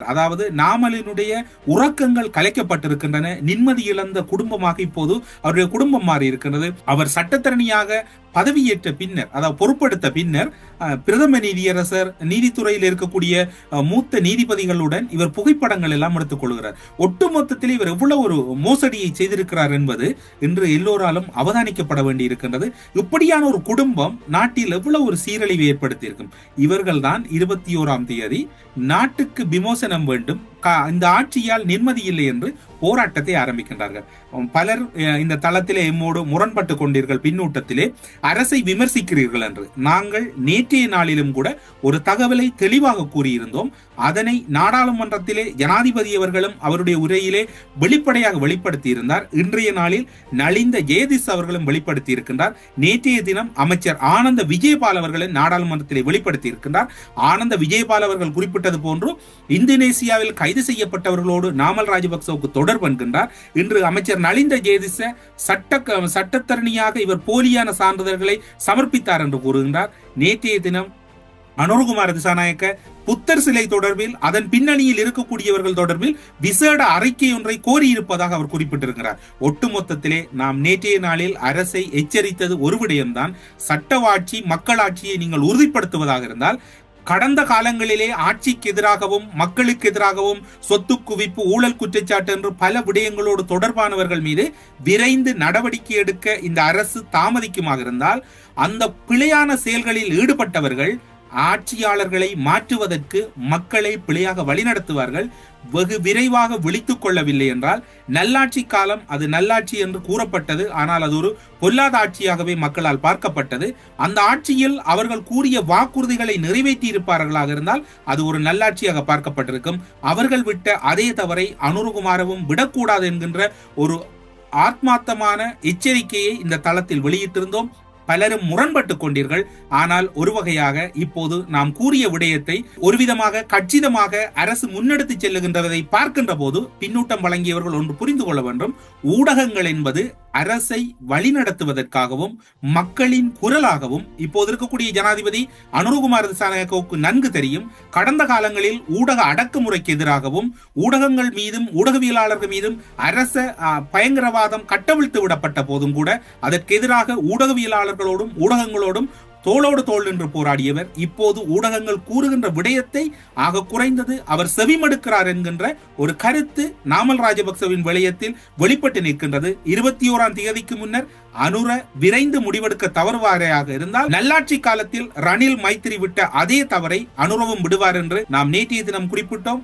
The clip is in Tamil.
அதாவது நாமலினுடைய உறக்கங்கள் கலைக்கப்பட்டிருக்கின்றன. நிம்மதி இழந்த குடும்பமாக இப்போது அவருடைய குடும்பம் மாறி இருக்கின்றது அவர் சட்டத்தரணியாக பதவியேற்ற பின்னர் அதாவது பொறுப்படுத்த பின்னர் பிரதம நீதியரசர் நீதித்துறையில் இருக்கக்கூடிய மூத்த நீதிபதிகளுடன் இவர் புகைப்படங்கள் எல்லாம் எடுத்துக் கொள்கிறார். ஒட்டுமொத்தத்தில் இவர் எவ்வளவு ஒரு மோசடியை செய்திருக்கிறார் என்பது இன்று எல்லோராலும் அவதானிக்கப்பட வேண்டி இருக்கின்றது இப்படியான ஒரு குடும்பம் நாட்டில் எவ்வளவு ஒரு சீரழிவை ஏற்படுத்தியிருக்கும். இவர்கள்தான் இருபத்தி ஓராம் தேதி நாட்டுக்கு விமோசனம் வேண்டும் இந்த ஆட்சியால் நிம்மதி இல்லை என்று போராட்டத்தை ஆரம்பிக்கின்றார்கள். பலர் இந்த தளத்திலே எம்மோடு முரண்பட்டு கொண்டீர்கள். பின்னூட்டத்திலே அரசை விமர்சிக்கிறீர்கள் என்று. நாங்கள் நேற்றைய நாளிலும் கூட ஒரு தகவலை தெளிவாக கூறியிருந்தோம். அதனை நாடாளுமன்றத்திலே ஜனாதிபதி அவர்களும் அவருடைய உரையிலே வெளிப்படையாக வெளிப்படுத்தியிருந்தார். இன்றைய நாளில் நலிந்த ஜெயதிஸ் அவர்களும் வெளிப்படுத்தி இருக்கின்றார் நேற்றைய தினம் அமைச்சர் ஆனந்த விஜயபால் அவர்களை நாடாளுமன்றத்திலே வெளிப்படுத்தி இருக்கின்றார் ஆனந்த விஜயபால் அவர்கள் குறிப்பிட்டது போன்று இந்தோனேசியாவில் கைது செய்யப்பட்டவர்களோடு நாமல் ராஜபக்சவுக்கு தொடர்பு என்கின்றார். இன்று அமைச்சர் நலிந்த ஜெயதிச சட்ட சட்டத்தரணியாக இவர் போலியான சான்றிதழ்களை சமர்ப்பித்தார் என்று கூறுகின்றார். நேற்றைய தினம் மனோகுமார் திசாநாயக்க புத்தர் சிலை தொடர்பில் அதன் பின்னணியில் இருக்கக்கூடியவர்கள் தொடர்பில் விசேட அறிக்கை ஒன்றை கோரியிருப்பதாக அவர் குறிப்பிட்டிருக்கிறார். ஒட்டுமொத்தத்திலே நாம் நேற்றைய நாளில் அரசை எச்சரித்தது ஒரு விடயம்தான். சட்டவாட்சி மக்களாட்சியை நீங்கள் உறுதிப்படுத்துவதாக இருந்தால் கடந்த காலங்களிலே ஆட்சிக்கு எதிராகவும் மக்களுக்கு எதிராகவும் சொத்து குவிப்பு ஊழல் குற்றச்சாட்டு என்று பல விடயங்களோடு தொடர்பானவர்கள் மீது விரைந்து நடவடிக்கை எடுக்க இந்த அரசு தாமதிக்குமாக இருந்தால் அந்த பிழையான செயல்களில் ஈடுபட்டவர்கள் ஆட்சியாளர்களை மாற்றுவதற்கு மக்களை பிழையாக வழிநடத்துவார்கள் வெகு விரைவாக விழித்துக் கொள்ளவில்லை என்றால் நல்லாட்சி காலம் அது நல்லாட்சி என்று கூறப்பட்டது ஆனால் அது ஒரு பொல்லாத ஆட்சியாகவே மக்களால் பார்க்கப்பட்டது. அந்த ஆட்சியில் அவர்கள் கூறிய வாக்குறுதிகளை நிறைவேற்றி இருப்பார்களாக இருந்தால் அது ஒரு நல்லாட்சியாக பார்க்கப்பட்டிருக்கும். அவர்கள் விட்ட அதே தவறை அனுருகுமாரவும் விடக்கூடாது என்கின்ற ஒரு ஆத்மார்த்தமான எச்சரிக்கையை இந்த தளத்தில் வெளியிட்டிருந்தோம். பலரும் முரண்பட்டு கொண்டீர்கள். ஆனால் ஒரு வகையாக இப்போது நாம் கூறிய விடயத்தை ஒருவிதமாக கச்சிதமாக அரசு முன்னெடுத்து செல்லுகின்றதை பார்க்கின்ற போது பின்னூட்டம் வழங்கியவர்கள் ஒன்று புரிந்து கொள்ள வேண்டும். ஊடகங்கள் என்பது அரசை வழிநடத்துவதற்காகவும் மக்களின் குரலாகவும் இப்போது இருக்கக்கூடிய ஜனாதிபதி அனுருகுமார் திசாநாயக்கவுக்கு நன்கு தெரியும். கடந்த காலங்களில் ஊடக அடக்குமுறைக்கு எதிராகவும் ஊடகங்கள் மீதும் ஊடகவியலாளர்கள் மீதும் அரச பயங்கரவாதம் கட்டவிழ்த்து விடப்பட்ட போதும் கூட அதற்கு எதிராக ஊடகவியலாளர்களோடும் ஊடகங்களோடும் தோளோடு தோள் நின்று போராடியவர். இப்போது ஊடகங்கள் கூறுகின்ற விடயத்தை ஆக குறைந்தது அவர் செவிமடுக்கிறார் என்கின்ற ஒரு கருத்து நாமல் ராஜபக்சவின் விடயத்தில் வெளிப்பட்டு நிற்கின்றது. இருபத்தி ஓராம் தேதிக்கு முன்னர் அனுர விரைந்து முடிவெடுக்க தவறுவாரையாக இருந்தால் நல்லாட்சி காலத்தில் ரணில் மைத்திரி விட்ட அதே தவறை அனுரவும் விடுவார் என்று நாம் நேற்றைய தினம் குறிப்பிட்டோம்.